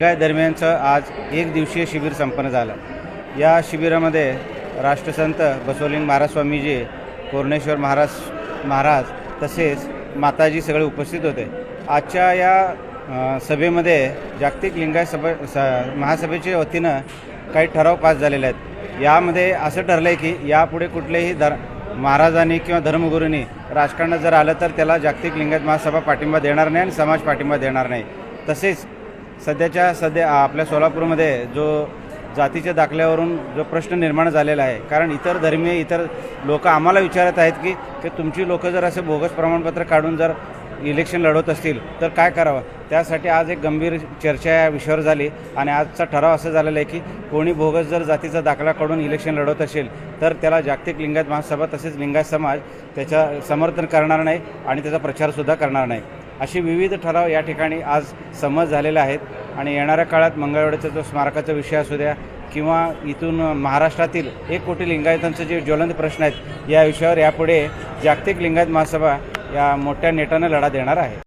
काय दरम्यानचं आज एक दिवसीय शिबिर संपन्न झालं. या शिबिरामध्ये राष्ट्रसंत बसवलिंग महाराज स्वामीजी कोरणेश्वर महाराज महाराज तसेच माताजी सगळे उपस्थित होते. आजच्या या सभेमध्ये जागतिक लिंगायत सभा स महासभेच्या वतीनं काही ठराव पास झालेले आहेत. यामध्ये असं ठरलं आहे की यापुढे कुठलेही धर महाराजांनी किंवा धर्मगुरूंनी राजकारणात जर आलं तर त्याला जागतिक लिंगायत महासभा पाठिंबा देणार नाही आणि समाज पाठिंबा देणार नाही. तसेच सध्याच्या सध्या आपल्या सोलापूरमध्ये जो जातीच्या दाखल्यावरून जो प्रश्न निर्माण झालेला आहे कारण इतर धर्मीय इतर लोक आम्हाला विचारत आहेत की की तुमची लोक जर असे बोगस प्रमाणपत्र काढून जर इलेक्शन लढवत असतील तर काय करावं? त्यासाठी आज एक गंभीर चर्चा या विषयावर झाली आणि आजचा ठराव असं झालेला आहे की कोणी बोगस जर जातीचा दाखला काढून इलेक्शन लढवत असेल तर त्याला जागतिक लिंगायत महासभा तसेच लिंगायत समाज त्याच्या समर्थन करणार नाही आणि त्याचा प्रचारसुद्धा करणार नाही. अशी विविध ठराव या ठिकाणी आज समज झालेले आहेत. आणि येणाऱ्या काळात मंगळवेढ्याचा जो स्मारकाचा विषय असू द्या किंवा इथून महाराष्ट्रातील एक कोटी लिंगायतांचे जे ज्वलंत प्रश्न आहेत या विषयावर यापुढे जागतिक लिंगायत महासभा या मोठ्या नेटानं लढा देणार आहे.